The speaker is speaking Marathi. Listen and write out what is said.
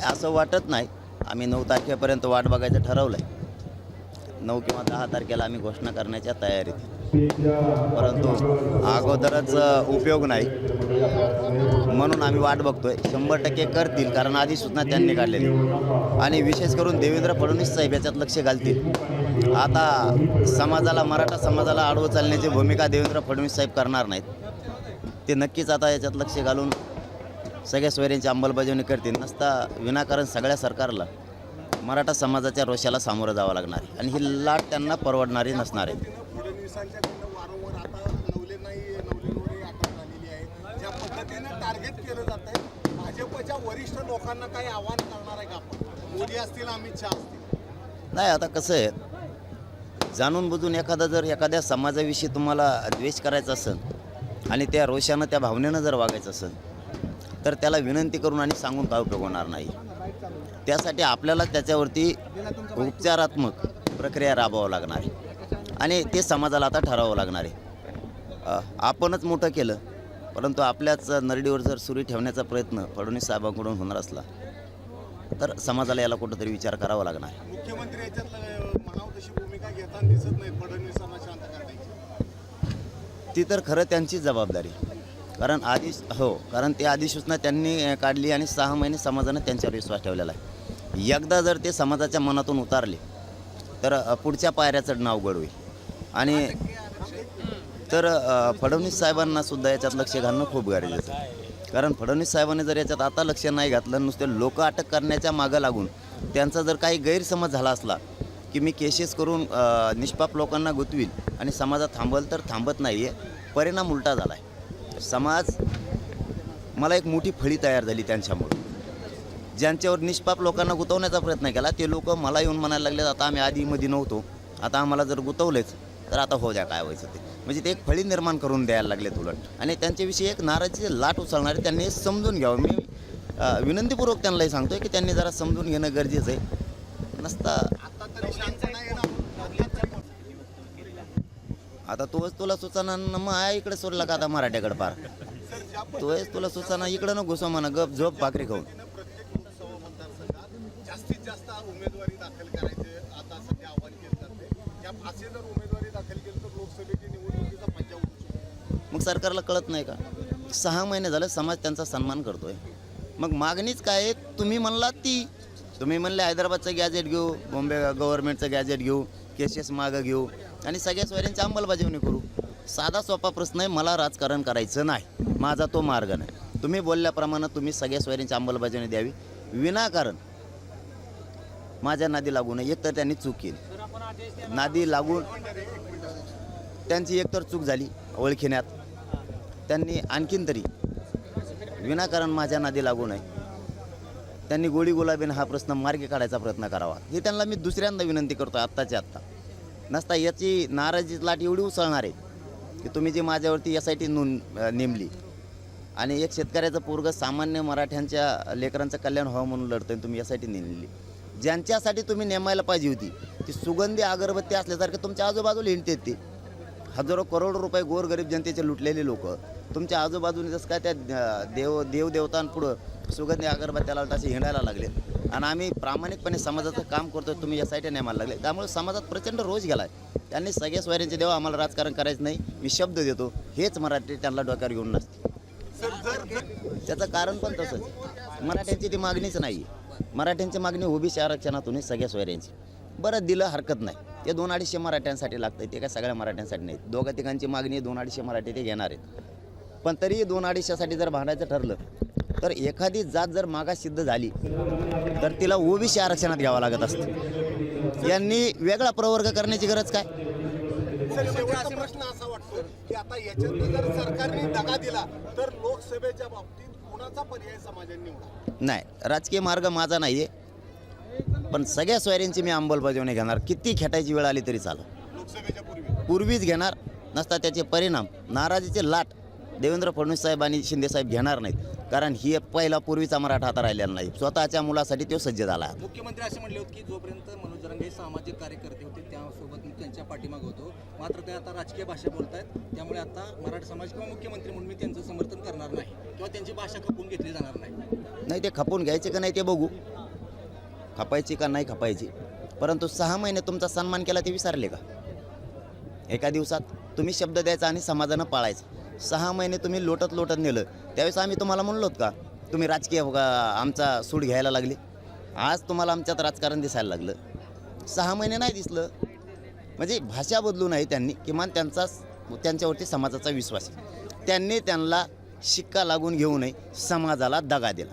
नाही असं वाटत नाही. आम्ही नऊ तारखेपर्यंत वाट बघायचं ठरवलं आहे नऊ किंवा दहा तारखेला आम्ही घोषणा करण्याच्या तयारीत परंतु अगोदरच उपयोग नाही. म्हणून आम्ही वाट बघतोय. शंभर टक्के करतील कारण आधी सूचना त्यांनी काढलेली आणि विशेष करून देवेंद्र फडणवीस साहेब याच्यात लक्ष घालतील. आता समाजाला मराठा समाजाला आडवं चालण्याची भूमिका देवेंद्र फडणवीस साहेब करणार नाहीत. ते नक्कीच आता याच्यात लक्ष घालून सगळ्या सोयऱ्यांची अंमलबजावणी करतील नसता विनाकारण सगळ्या सरकारला मराठा समाजाच्या रोषाला सामोरं जावं लागणार आहे. आणि ही लाट त्यांना परवडणारी नसणार आहे. नाही आता कसं आहे जाणून बुजून एखादा जर एखाद्या समाजाविषयी तुम्हाला द्वेष करायचा असेल आणि त्या रोषानं त्या भावनेनं जर वागायचं असेल तर त्याला विनंती करून आणि सांगून काय उपयोग होणार नाही. त्यासाठी आपल्याला त्याच्यावरती उपचारात्मक प्रक्रिया राबवावं लागणार आहे. आणि ते समाजाला आता ठरवावं लागणार आहे. आपणच मोठं केलं परंतु आपल्याच नरडीवर जर सुरी ठेवण्याचा प्रयत्न फडणवीस साहेबांकडून होणार असला तर समाजाला याला कुठंतरी विचार करावा लागणार आहे. मुख्यमंत्री याच्यात म्हणावं तशी भूमिका घेताना दिसत नाहीत फडणवीसांना शांत करण्याची. ती तर खरं त्यांचीच जबाबदारी. कारण आधी हो कारण ते अधिसूचना त्यांनी काढली आणि सहा महिने समाजानं त्यांच्यावर विश्वास ठेवलेला आहे. एकदा जर ते समाजाच्या मनातून उतारले तर पुढच्या पायऱ्याचं नाव गड होईल आणि तर फडणवीस साहेबांना सुद्धा याच्यात लक्ष घालणं खूप गरजेचं आहे. कारण फडणवीस साहेबांनी जर याच्यात आता लक्ष नाही घातलं नुसते लोक अटक करण्याच्या मागं लागून त्यांचा जर काही गैरसमज झाला असला की मी केसेस करून निष्पाप लोकांना गुंतवील आणि समाजात थांबल तर थांबत नाही आहे परिणाम उलटा झाला आहे समाज मला एक मोठी फळी तयार झाली त्यांच्यामुळं. ज्यांच्यावर निष्पाप लोकांना गुंतवण्याचा प्रयत्न केला ते लोक मला येऊन म्हणायला लागले आता आम्ही आधीमध्ये नव्हतो. आता आम्हाला जर गुंतवलेच तर आता हो द्या काय व्हायचं ते. म्हणजे ते एक फळी निर्माण करून द्यायला लागलेत उलट. आणि त्यांच्याविषयी एक नाराजी लाट उचलणारे त्यांनी समजून घ्यावं. मी विनंतीपूर्वक त्यांनाही सांगतो आहे की त्यांनी जरा समजून घेणं गरजेचं आहे. नसता आता तरी शांतता येणार आता तोच तुला सुचना मग आय इकडे सोडला का आता मराठ्याकडे पार? तोच तुला सुचना इकडं न घुसा म्हणा गप झोप भाकरी खाऊन. जास्तीत जास्त उमेदवारी दाखल करायचे आता सध्या आव्हान केलं जाते असे जर उमेदवारी दाखल केली तर लोकसभेची निवडणुकीचा मग सरकारला कळत नाही का? सहा महिने झाले समाज त्यांचा सन्मान करतोय. मग मागणीच काय आहे? तुम्ही म्हणलात ती. तुम्ही म्हणले हैदराबादचं गॅजेट घेऊ बॉम्बे गव्हर्नमेंटचं गॅजेट घेऊ केसेस मागं घेऊ. आणि सगळ्या सोयऱ्यांची अंमलबजावणी करू. साधा सोपा प्रश्न आहे मला राजकारण करायचं नाही. माझा तो मार्ग नाही. तुम्ही बोलल्याप्रमाणे तुम्ही सगळ्या सोयऱ्यांची अंमलबजावणी द्यावी. विनाकारण माझ्या नादी लागू नये. एकतर त्यांनी चूक केली. नादी लागून त्यांची एकतर चूक झाली ओळखण्यात. त्यांनी आणखीन तरी विनाकारण माझ्या नादी लागू नये. त्यांनी गोळी गुलाबीनं हा प्रश्न मार्गी काढायचा प्रयत्न करावा. हे त्यांना मी दुसऱ्यांदा विनंती करतो आत्ताच्या आत्ता. नसता याची नाराजी लाट एवढी उसळणार आहे की तुम्ही जी माझ्यावरती एस आय टी नोंद नेमली. आणि एक शेतकऱ्याचं पोरग सामान्य मराठ्यांच्या लेकरांचं कल्याण व्हावं म्हणून लढतोय तुम्ही एस आय टी ज्यांच्यासाठी तुम्ही नेमायला पाहिजे होती ती सुगंधी अगरबत्ती असल्यासारखे तुमच्या आजूबाजूला हिंडते ते. हजारो करोड रुपये गोरगरीब जनतेचे लुटलेले लोक तुमच्या आजूबाजूने जसं काय त्या देव देवदेवतांपुढं सुगंधी अगरबत्त्याला असे हिंडायला लागले. आणि आम्ही प्रामाणिकपणे समाजाचं काम करतो तुम्ही या साईडने नेमायला लागले. त्यामुळे समाजात प्रचंड रोष गेला आहे त्यांनी सगळ्या स्वयंचे देव आम्हाला राजकारण करायचं नाही मी शब्द देतो हेच मराठी त्यांना डोक्यावर घेऊन नसते. त्याचं कारण पण तसंच. मराठ्यांची ती मागणीच नाही मराठ्यांची मागणी ओबीसी आरक्षणातून सगळ्या सोयऱ्यांची. बरं दिलं हरकत नाही. ते दोन अडीचशे मराठ्यांसाठी लागतं ते काय सगळ्या मराठ्यांसाठी नाही दोघा तिघांची मागणी दोन अडीचशे मराठी ते घेणार आहेत. पण तरी दोन अडीचशेसाठी जर भांडायचं ठरलं तर एखादी जात जर मागास सिद्ध झाली तर तिला ओबीसी आरक्षणात घ्यावं लागत असतं. यांनी वेगळा प्रवर्ग करण्याची गरज काय? सर शेवटचा प्रश्न असा वाटतो की आता याच्यात जर सरकारने दगा दिला तर लोकसभेच्या बाबतीत कोणाचा पर्याय समाजाने निवडा? नाही राजकीय मार्ग माझा नाही आहे पण सगळ्या सोयऱ्यांची मी अंमलबजावणी घेणार. किती खेटायची वेळ आली तरी लोकसभेच्या पूर्वी. पूर्वीच घेणार नसता त्याचे परिणाम. नाराजीचे लाट देवेंद्र फडणवीस साहेब आणि शिंदे साहेब घेणार नाहीत. कारण ही पहिला पूर्वीचा मराठा आता राहिलेला नाही. स्वतःच्या मुलासाठी तो सज्ज झाला. मुख्यमंत्री असे म्हणले होते की जोपर्यंत मनोज जरांगे हे सामाजिक कार्यकर्ते होते त्यासोबत मी त्यांच्या पाठीमाग होतो. मात्र ते आता राजकीय भाषा बोलतायत. त्यामुळे आता मराठा समाज किंवा मुख्यमंत्री म्हणून मी त्यांचं समर्थन करणार नाही. किंवा त्यांची भाषा खपवून घेतली जाणार नाही. नाही ते खपून घ्यायचे का नाही ते बघू. खपायची का नाही खपायची. परंतु सहा महिने तुमचा सन्मान केला ते विसरले का? एका दिवसात तुम्ही शब्द द्यायचा आणि समाजानं पाळायचं. सहा महिने तुम्ही लोटत लोटत नेलं. त्यावेळेस आम्ही तुम्हाला म्हणलोत का तुम्ही राजकीय का आमचा सूड घ्यायला लागले. आज तुम्हाला आमच्यात राजकारण दिसायला लागलं. सहा महिने नाही दिसलं. म्हणजे भाषा बदलू नाही त्यांनी किमान त्यांचा त्यांच्यावरती समाजाचा विश्वास आहे. त्यांनी त्यांना शिक्का लागून घेऊ नये समाजाला दगा दिला.